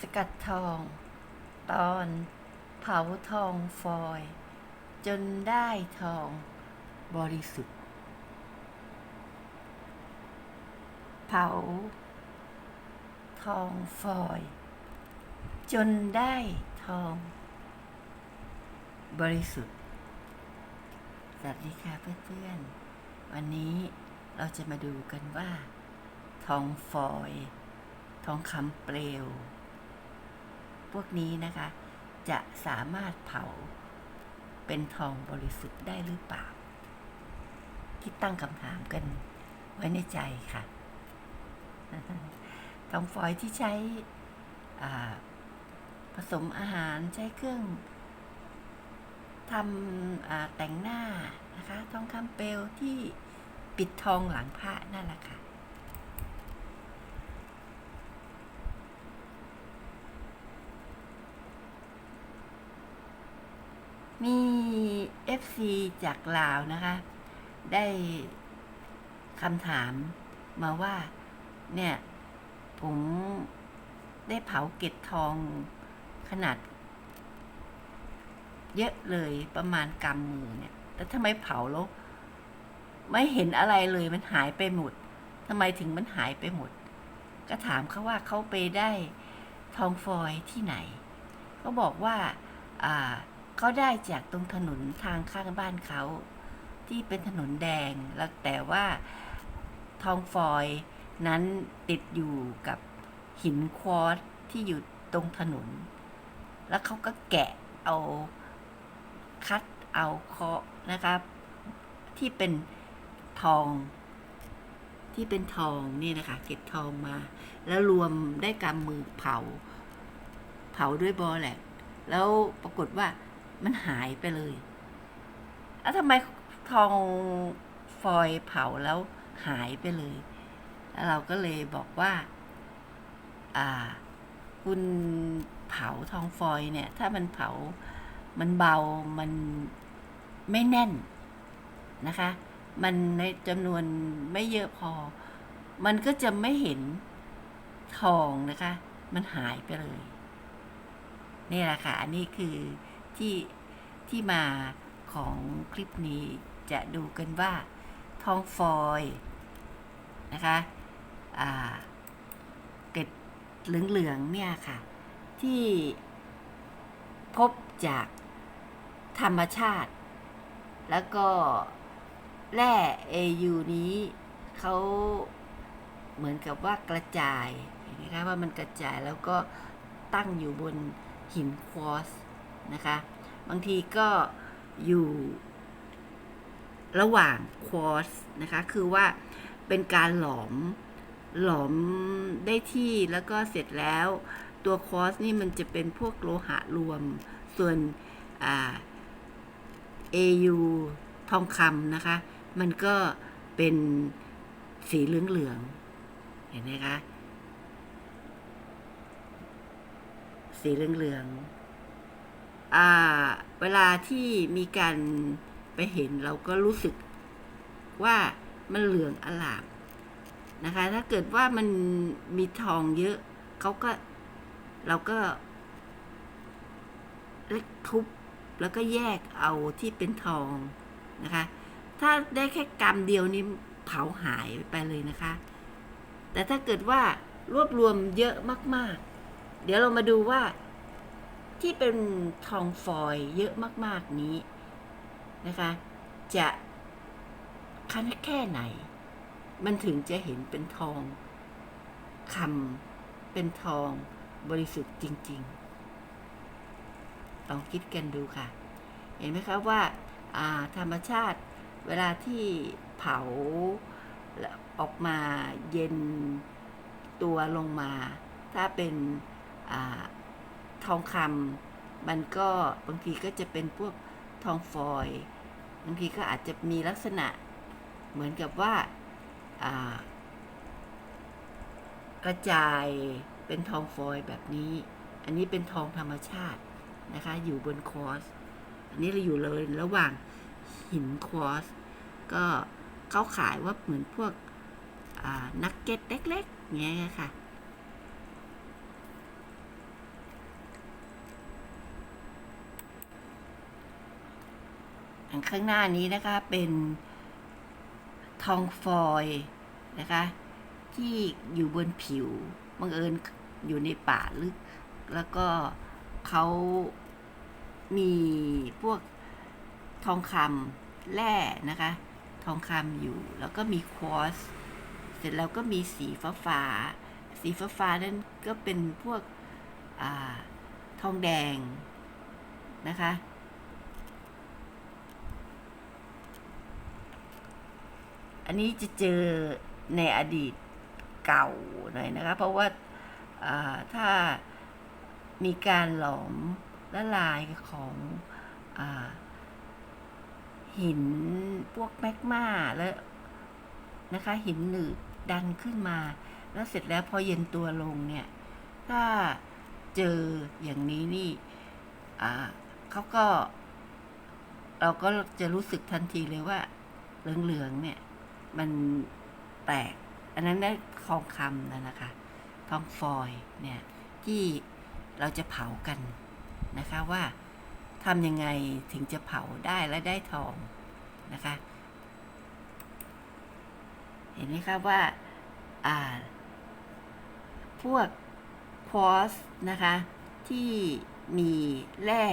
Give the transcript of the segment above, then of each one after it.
สกัดทอง ตอนเผาทองฟอย จนได้ทองบริสุทธิ์ เผา ทองฟอย จนได้ทอง บริสุทธิ์ สวัสดีค่ะเพื่อนๆ วันนี้เราจะมาดูกันว่า ทองฟอยทองคำเปลว พวกนี้นะคะ จะสามารถเผาเป็นทองบริสุทธิ์ได้หรือเปล่าที่ตั้งคำถามกันไว้ในใจค่ะทองฟอยที่ใช้ผสมอาหารใช้เครื่องทำแต่งหน้านะคะทองคำเปลวที่ปิดทองหลังพระนั่นแหละค่ะ มี FC จากลาวนะคะ ได้คำถามมาว่า เนี่ย ผมได้เผาเกล็ดทองขนาด เยอะเลยประมาณกำมือเนี่ยแต่ทำไมเผาแล้ว ไม่เห็นอะไรเลยมันหายไปหมดทำไมถึงมันหายไปหมด ก็ถามเขาว่าเขาไปได้ทองฟอยที่ไหนเขาบอกว่า อ่า เขาได้จากตรงถนนทางข้างบ้านเขา ที่เป็นถนนแดงแล้วแต่ว่าทองฟอยนั้นติดอยู่กับหินควอตที่อยู่ตรงถนน แล้วเขาก็แกะเอาคัดเอาเคาะนะครับ ที่เป็นทอง ที่เป็นทองนี่นะคะ เก็บทองมา แล้วรวมได้กำมือเผา เผาด้วยบอแหละ แล้วปรากฏว่า มันหายไปเลย แล้วทำไมทองฟอย์เผาแล้วหายไปเลย แล้วเราก็เลยบอกว่า อ่า คุณเผาทองฟอย์เนี่ย ถ้ามันเผา มันเบา มันไม่แน่นนะคะ มันในจำนวนไม่เยอะพอ มันก็จะไม่เห็นทองนะคะ มันหายไปเลย นี่แหละค่ะ อันนี้คือ ที่ที่มาของคลิปนี้จะดูกันว่าทองฟอยนะคะอ่าเกล็ดเหลืองๆเนี่ยค่ะ ที่พบจากธรรมชาติ แล้วก็แร่ AU นี้เขาเหมือนกับว่ากระจายเห็นไหมคะว่ามันกระจายแล้วก็ตั้งอยู่บนหินควอตซ์ นะคะ บางทีก็อยู่ระหว่างควอตซ์นะคะ คือว่าเป็นการหลอมหลอมได้ที่แล้วก็เสร็จแล้วตัวคอตซ์นี่มันจะเป็นพวกโลหะรวม ส่วนอ่า AU ทองคำนะคะ มันก็เป็นสีเหลืองๆเห็นไหมคะ สีเหลืองๆอ่า เวลาที่มีการไปเห็นเราก็รู้สึกว่ามันเหลืองอลามนะคะ ถ้าเกิดว่ามันมีทองเยอะเขาก็เราก็เล็กทุบแล้วก็แยกเอาที่เป็นทองนะคะ ถ้าได้แค่กรัมเดียวนี้เผาหายไปเลยนะคะ แต่ถ้าเกิดว่ารวบรวมเยอะมาก ๆ เดี๋ยวเรามาดูว่า ที่เป็นทองฟอยล์เยอะมากๆนี้นะคะ จะคันแค่ไหน มันถึงจะเห็นเป็นทองคำเป็นทองบริสุทธิ์จริง ๆ ลองคิดกันดูค่ะ เห็นไหมคะว่าอ่าธรรมชาติเวลาที่เผาออกมาเย็นตัวลงมา ถ้าเป็นอ ทองคำมันก็บางทีก็จะเป็นพวกทองฟอยล์บางทีก็อาจจะมีลักษณะเหมือนกับว่ากระจายเป็นทองฟอยล์แบบนี้ อันนี้เป็นทองธรรมชาตินะคะ อยู่บนคอร์สอันนี้เราอยู่เลยระหว่างหินควอตซ์ก็เขาขายว่าเหมือนพวกนักเก็ตเล็กๆเงี้ยค่ะ อันข้างหน้านี้นะคะเป็นทองฟอยนะคะ ที่อยู่บนผิวบังเอิญอยู่ในป่าลึก แล้วก็เขามีพวกทองคำแร่นะคะ ทองคำอยู่ แล้วก็มีควอสเสร็จแล้วก็มีสีฟ้าฟ้าๆสีฟ้าฟ้าๆนั่นก็เป็นพวกอทองแดงนะคะ อันนี้จะเจอในอดีตเก่าหน่อยนะคะ เพราะว่าาถ้ามีการหลอมละลายของอหินพวกแมกมาแล้วนะคะ หินหนืดดันขึ้นมา แล้วเสร็จแล้วพอเย็นตัวลงเนี่ย ถ้าเจออย่างนี้นี่เขาก็ เราก็จะรู้สึกทันทีเลยว่าเหลืองๆเนี่ย มันแตก อันนั้นได้ทองคำนะนะคะ ทองฟอยล์เนี่ยที่เราจะเผากันนะคะว่าทำยังไงถึงจะเผาได้และได้ทองนะคะ เห็นไหมคะว่าอ่าพวกควอสนะคะ ที่มีแร่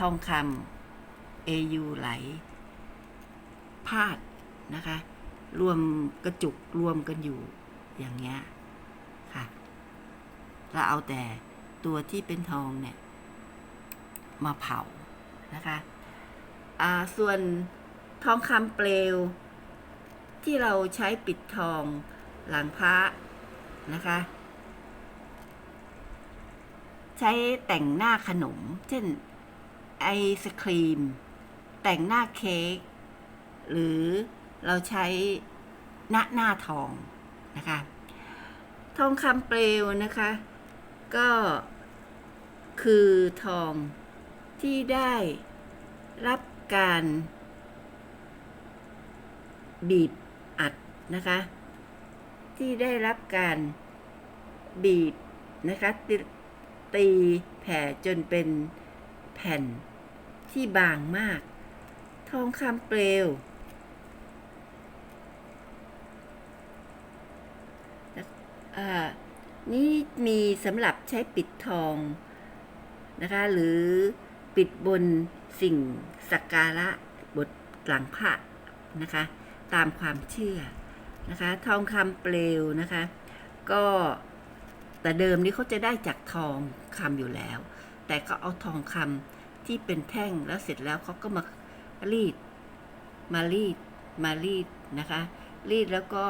ทองคำ AU ไหล พาดนะคะ รวมกระจุกรวมกันอยู่อย่างเงี้ยค่ะเราเอาแต่ตัวที่เป็นทองเนี่ย มาเผานะคะอ่าส่วนทองคำเปลว ที่เราใช้ปิดทองหลังพระนะคะ ใช้แต่งหน้าขนม เช่นไอศครีม แต่งหน้าเค้ก หรือเราใช้หน้าหน้าทองนะคะ ทองคำเปลวนะคะ ก็คือทองที่ได้รับการบีบอัดนะคะ ที่ได้รับการบีบนะคะตตีแผ่จนเป็นแผ่นที่บางมาก ทองคำเปลว อ่า นี่มีสำหรับใช้ปิดทองนะคะ หรือปิดบนสิ่งสักการะบทหลังพระนะคะ ตามความเชื่อนะคะ ทองคำเปลวนะคะ ก็แต่เดิมนี้เขาจะได้จากทองคำอยู่แล้ว แต่ก็เอาทองคำที่เป็นแท่งแล้วเสร็จแล้วเขาก็มารีดมารีดมารีดนะคะ รีดแล้วก็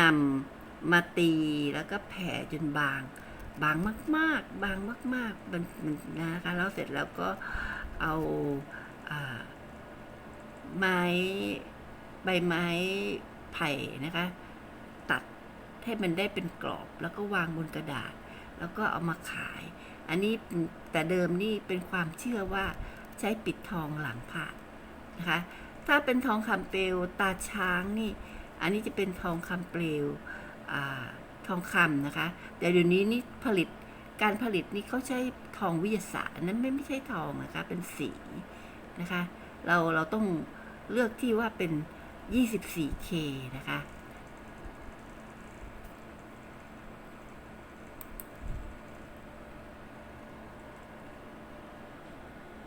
นำ มาตีแล้วก็แผ่จนบาง บางมาก ๆ บางมาก ๆ มันมันนะคะแล้วเสร็จแล้วก็เอาอไม้ใบไม้ไผ่นะคะ ตัดให้มันได้เป็นกรอบแล้วก็วางบนกระดาษ แล้วก็เอามาขาย อันนี้แต่เดิมนี่เป็นความเชื่อว่าใช้ปิดทองหลังพระนะคะ ถ้าเป็นทองคำเปลวตาช้างนี่ อันนี้จะเป็นทองคำเปลว ทองคำนะคะ แต่เดี๋ยวนี้นี่ผลิตการผลิตนี่เขาใช้ทองวิทยาศาสตร์นั้นไม่ไม่ใช่ทองนะคะ เป็นสีนะคะ เราเราต้องเลือกที่ว่าเป็น 24K นะคะ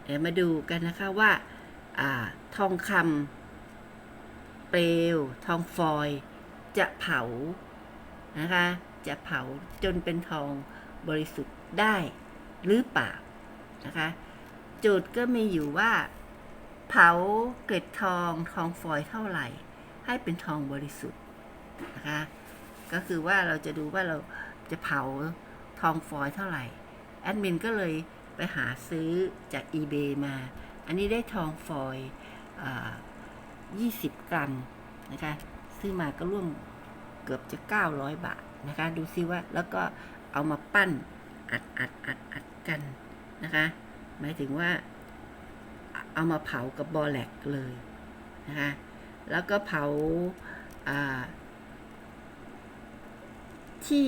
เดี๋ยวมาดูกันนะคะว่าอาทองคำเปลว ทองฟอย จะเผา นะคะจะเผาจนเป็นทองบริสุทธิ์ได้หรือเปล่านะคะโจทย์ก็มีอยู่ว่า เผาเกล็ดทองทองฟอยเท่าไหร่ ให้เป็นทองบริสุทธิ์นะคะก็คือว่าเราจะดูว่าเราจะเผาทองฟอยเท่าไหร่แอดมินก็เลยไปหาซื้อจาก eBay มา อันนี้ได้ทองฟอยอ่า20 กรัมนะคะ ซื้อมาก็ร่วม กือบจะ 900 บาทนะคะ ดูซิว่าแล้วก็เอามาปั้นอัดอัดอัดอัดกันนะคะ หมายถึงว่าเอามาเผากับบอแลกเลยนะคะ แล้วก็เผาอ่าที่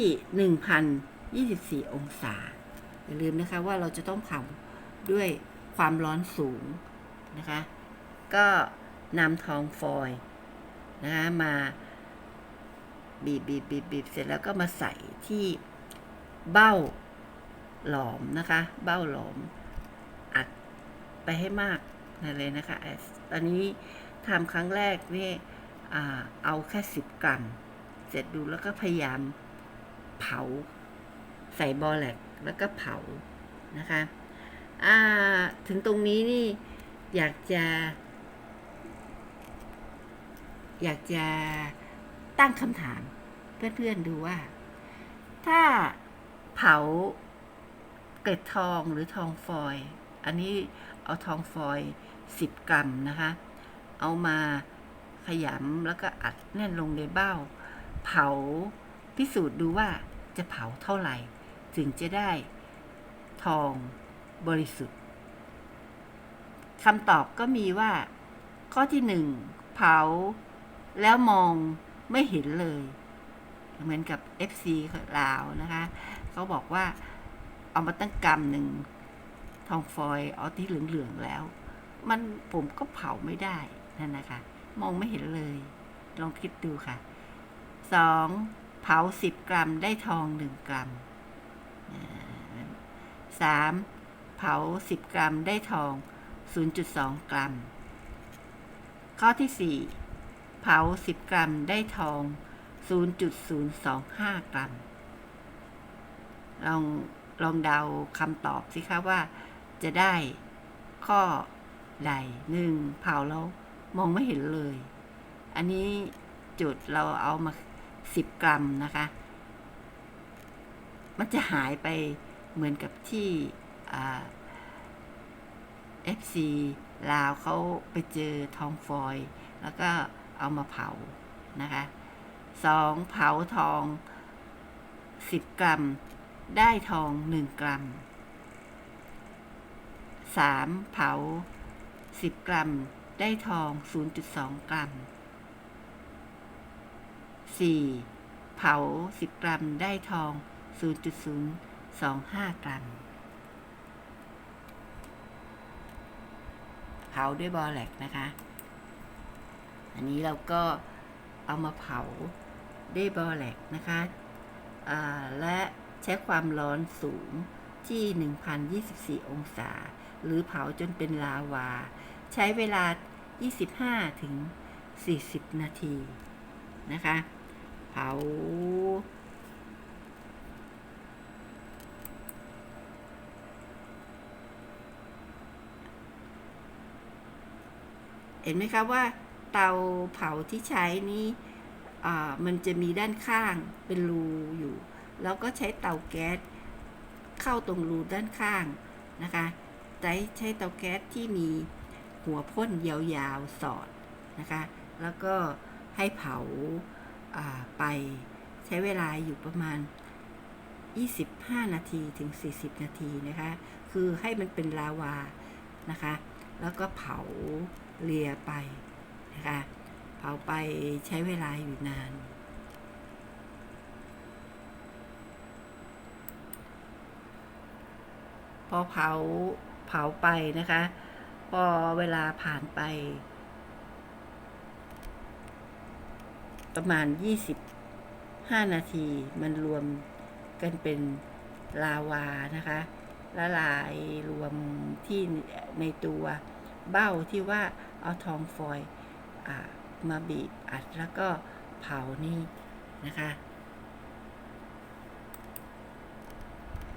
1,024 องศา อย่าลืมนะคะว่าเราจะต้องเผาด้วยความร้อนสูงนะคะ ก็นำทองฟอยนะคะมา บีบบีบบีบบีบเสร็จแล้วก็มาใส่ที่เบ้าหลอมนะคะ เบ้าหลอม อัดไปให้มากนั่นเลยนะคะตอนนี้ทำครั้งแรกนี่เอาแค่สิบกรัม เสร็จดูแล้วก็พยายามเผา ใส่บอแลกแล้วก็เผานะคะถึงตรงนี้นี่อยากจะ อยากจะ ตั้งคำถาม เพื่อนๆดูว่า ถ้าเผาเกล็ดทองหรือทองฟอยล์อันนี้เอาทองฟอยล์สิบกรัมนะคะ เอามาขยำแล้วก็อัดแน่นลงในเบ้า เผาพิสูจน์ดูว่าจะเผาเท่าไหร่ ถึงจะได้ทองบริสุทธิ์คำตอบก็มีว่า ข้อที่หนึ่งเผาแล้วมอง ไม่เห็นเลย เหมือนกับ FC ลาวนะคะเขาบอกว่าเอามาตั้งกรรมหนึ่งทองฟอยล์เอาที่เหลืองๆแล้ว มันผมก็เผาไม่ได้นั่นนะคะ มองไม่เห็นเลย ลองคิดดูค่ะสองเผาสิบกรัมได้ทองหนึ่งกรัมสามเผาสิบกรัมได้ทอง 0.2 กรัม ข้อที่สี่ เผาสิบกรัมได้ทอง 0.025 กรัม ลองลองเดาคำตอบสิคะว่าจะได้ข้อใดหนึ่งเผาแล้วมองไม่เห็นเลย อันนี้จุดเราเอามาสิบกรัมนะคะ มันจะหายไปเหมือนกับที่เอ่า FC ลาวเขาไปเจอทองฟอยล์แล้วก็ เอามาเผานะคะสองเผาทองสิบกรัม ได้ทองหนึ่งกรัมสามเผาสิบกรัม ได้ทอง0.2กรัมสี่เผาสิบกรัม ได้ทอง0.025กรัม เผาด้วยบอแลกนะคะ อันนี้เราก็เอามาเผาด้วยบอแลกนะคะและใช้ความร้อนสูงที่ 1024 องศา หรือเผาจนเป็นลาวา ใช้เวลา 25 ถึง 40 นาทีนะคะ เผา เห็นไหมคะว่า เตาเผาที่ใช้นี้อ่มันจะมีด้านข้างเป็นรูอยู่ แล้วก็ใช้เตาแก๊สเข้าตรงรูด้านข้างนะคะใช้ใช้เตาแก๊สที่มีหัวพ่นยาวๆสอดนะคะ แล้วก็ให้เผาาไปใช้เวลาอยู่ประมาณ 25 นาทีถึง 40 นาทีนะคะ คือให้มันเป็นลาวานะคะ แล้วก็เผาเลียไป นะคะเผาไปใช้เวลาอยู่นาน พอเผาเผาไปนะคะ พอเวลาผ่านไป ประมาณ 25 นาทีมันรวมกันเป็นลาวานะคะละลายรวมที่ในตัวเบ้าที่ว่าเอาทองฟอยล์ มาบีบอัดแล้วก็เผานี่นะคะ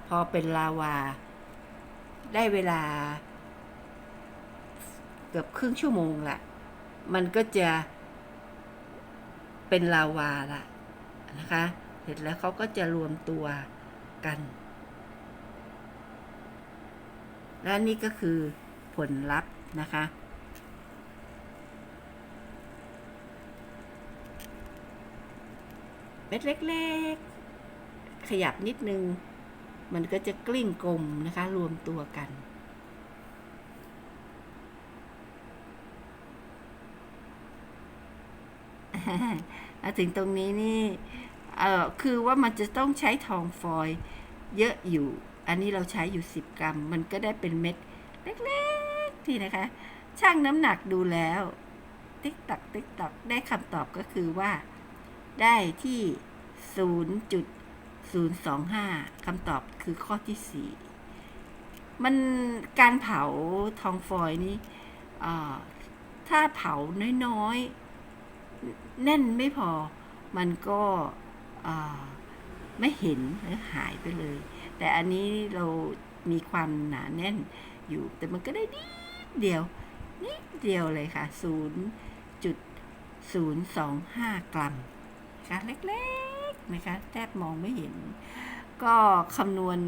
พอเป็นลาวา ได้เวลา เกือบครึ่งชั่วโมงละมันก็จะเป็นลาวาละนะคะเสร็จแล้วเขาก็จะรวมตัวกัน และนี่ก็คือผลลัพธ์นะคะ เม็ดเล็ก ๆ ขยับนิดนึง มันก็จะกลิ้งกลมนะคะ รวมตัวกันมาถึงตรงนี้นี่ เออคือว่ามันจะต้องใช้ทองฟอยเยอะอยู่ อันนี้เราใช้อยู่ 10 กรัม มันก็ได้เป็นเม็ดเล็กๆ ที่นะคะ ช่างน้ำหนักดูแล้ว ติ๊กตักติ๊กตักได้คำตอบก็คือว่า ได้ที่ 0.025 คำตอบคือข้อที่ 4 มันการเผาทองฟอยนี้ถ้าเผาน้อยๆ แน่นไม่พอ มันก็ไม่เห็นหรือหายไปเลย แต่อันนี้เรามีความหนาแน่นอยู่ แต่มันก็ได้นิดเดียว นิดเดียวเลยค่ะ 0.025 กรัม นะคะเล็กๆนะคะแทบมองไม่เห็น ก็คำนวณ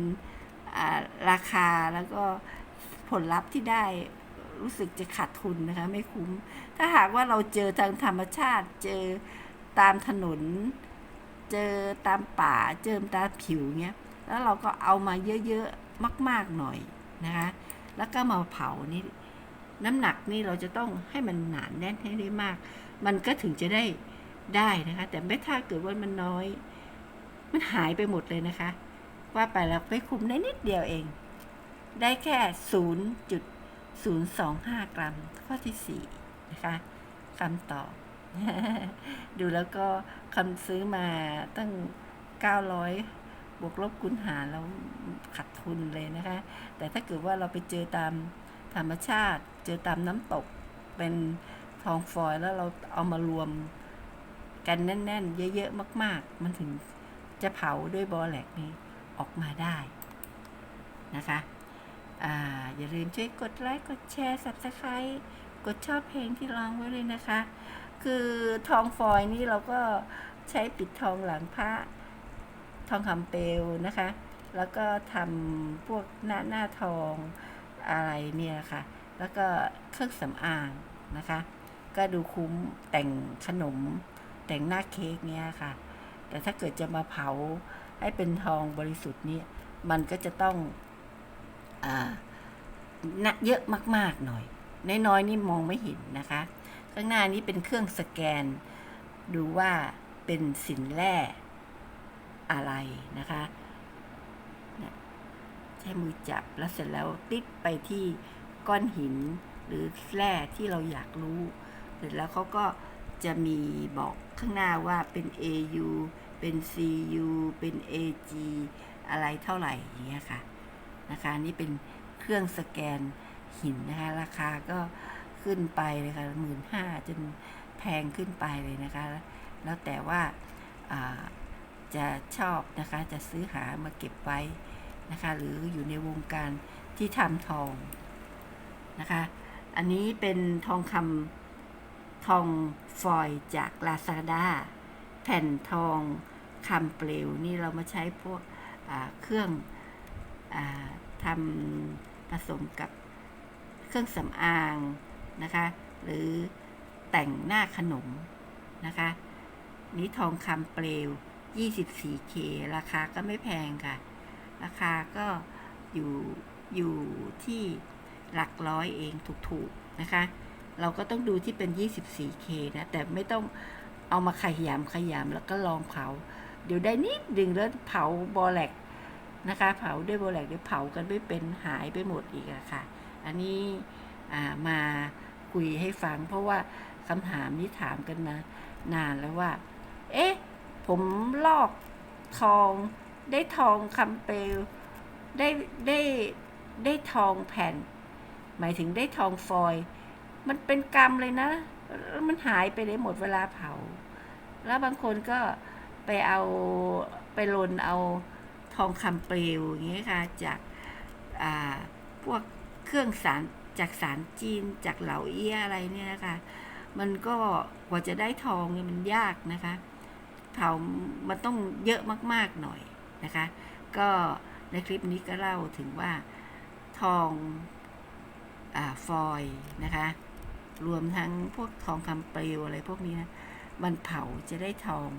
ราคาแล้วก็ผลลัพธ์ที่ได้รู้สึกจะขาดทุนนะคะ ไม่คุ้ม ถ้าหากว่าเราเจอทางธรรมชาติ เจอตามถนน เจอตามป่า เจอตามผิวเงี้ย แล้วเราก็เอามาเยอะๆ มาก ๆ หน่อยนะคะ แล้วก็มาเผานี่ น้ำหนักนี่เราจะต้องให้มันหนานแน่นให้ได้มาก มันก็ถึงจะได้ ได้นะคะ แต่ไม่ถ้าเกิดว่ามันน้อย มันหายไปหมดเลยนะคะ ว่าไปแล้วไปคุมได้นิดเดียวเอง ได้แค่ 0.025 กรัม ข้อที่ 4 นะคะคำตอบ ดูแล้วก็คำซื้อมาตั้ง 900 บวกลบคูณหารแล้วขาดทุนเลยนะคะ แต่ถ้าเกิดว่าเราไปเจอตามธรรมชาติ เจอตามน้ำตกเป็นทองฟอยแล้วเราเอามารวม กันแน่น ๆ เยอะๆมาก ๆ มันถึงจะเผาด้วยบอแหลกนี้ออกมาได้นะคะอาอย่าลืมช่วยกดไลค์กดแชร์ subscribe กดชอบเพลงที่ร้องไว้เลยนะคะ คือทองฟอยล์นี่เราก็ใช้ปิดทองหลังพระทองคำเปลวนะคะ แล้วก็ทำพวกหน้าหน้าทองอะไรเนี่ยค่ะ แล้วก็เครื่องสำอางนะคะ ก็ดูคุ้มแต่งขนม แต่งหน้าเค้กเนี่ยค่ะ แต่ถ้าเกิดจะมาเผาให้เป็นทองบริสุทธิ์นี่ยมันก็จะต้องอนะเยอะมาก ๆ หน่อย น้อยๆนี่มองไม่เห็นนะคะ ข้างหน้านี้เป็นเครื่องสแกน ดูว่าเป็นสินแร่อะไรนะคะใช้มือจับแล้วเสร็จแล้วติดไปที่ก้อนหินหรือแร่ที่เราอยากรู้ เสร็จแล้วเขาก็ จะมีบอกข้างหน้าว่าเป็น AU เป็น CU เป็น AG อะไรเท่าไหร่อย่างเงี้ยค่ะนะคะนี่เป็นเครื่องสแกนหินนะคะ ราคาก็ขึ้นไปเลยค่ะหมื่นห้าจนแพงขึ้นไปเลยนะคะ แล้วแต่ว่าาจะชอบนะคะจะซื้อหามาเก็บไว้นะคะ หรืออยู่ในวงการที่ทำทองนะคะ อันนี้เป็นทองคำ ทองฟอยจากลาซาด้าแผ่นทองคำเปลวนี่เรามาใช้พวกเครื่องอทำผสมกับเครื่องสำอางนะคะ หรือแต่งหน้าขนมนะคะ นี้ทองคำเปลว 24K ราคาก็ไม่แพงค่ะ ราคาก็อยู่อยู่ที่หลักร้อยเองถูกๆนะคะ เราก็ต้องดูที่เป็น 24K นะ แต่ไม่ต้องเอามาขยำขยำแล้วก็ลองเผา เดี๋ยวได้นิดดึงแล้วเผาบอแลกนะคะ เผาด้วยบอแลกเดี๋ยวเผากันไม่เป็นหายไปหมดอีกอะค่ะ อันนี้มาคุยให้ฟัง เพราะว่าคำถามนี้ถามกันมานานแล้วว่า เอ๊ะ ผมลอกทองได้ทองคำเปลวได้ได้ได้ทองแผ่น หมายถึงได้ทองฟอยล์ มันเป็นกรรมเลยนะมันหายไปเลยหมดเวลาเผา แล้วบางคนก็ไปเอาไปลนเอาทองคำเปลวอย่างเงี้ยค่ะจากพวกเครื่องสารจากสารจีนจากเหลาเอี้ยอะไรเนี่ยนะคะ มันก็กว่าจะได้ทองเนี่ยมันยากนะคะ เผามันต้องเยอะมากๆหน่อยนะคะ ก็ในคลิปนี้ก็เล่าถึงว่าทองอฟอยนะคะ รวมทั้งพวกทองคำเปลวอะไรพวกนี้นะมันเผาจะได้ทอง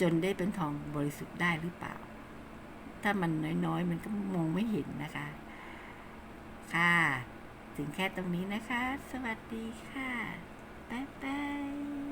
จนได้เป็นทองบริสุทธิ์ได้หรือเปล่า ถ้ามันน้อยๆ มันก็มองไม่เห็นนะคะ ค่ะ ถึงแค่ตรงนี้นะคะ สวัสดีค่ะ บ๊ายบาย